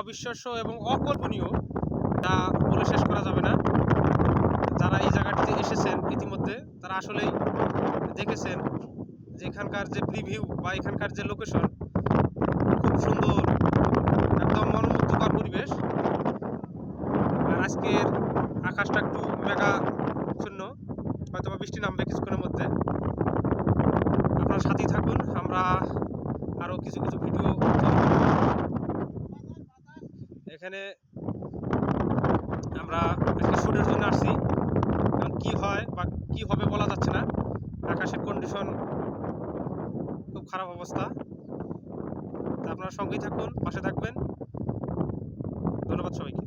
অবিশ্বাস্য এবং অকল্পনীয়। তা বলে শেষ করা যাবে না। যারা এই জায়গাটিতে এসেছেন ইতিমধ্যে, তারা আসলেই দেখেছেন যে এখানকার যে প্রিভিউ বা এখানকার যে লোকেশন খুব সুন্দর, একদম মনোমুগ্ধকর পরিবেশ। আর আজকের আকাশটা একটু মেঘা শূন্য হয়তো বৃষ্টি নামবে কিছুক্ষণের মধ্যে। আপনারা সাথেই থাকুন, আমরা আরও কিছু কিছু ভিডিও এখানে আমরা একটা শ্যুটের জন্য আসছি। কি কী হয় বা কী হবে বলা যাচ্ছে না। আকাশের কন্ডিশন খুব খারাপ অবস্থা। তা আপনারা সঙ্গেই থাকুন, পাশে থাকবেন। ধন্যবাদ সবাইকে।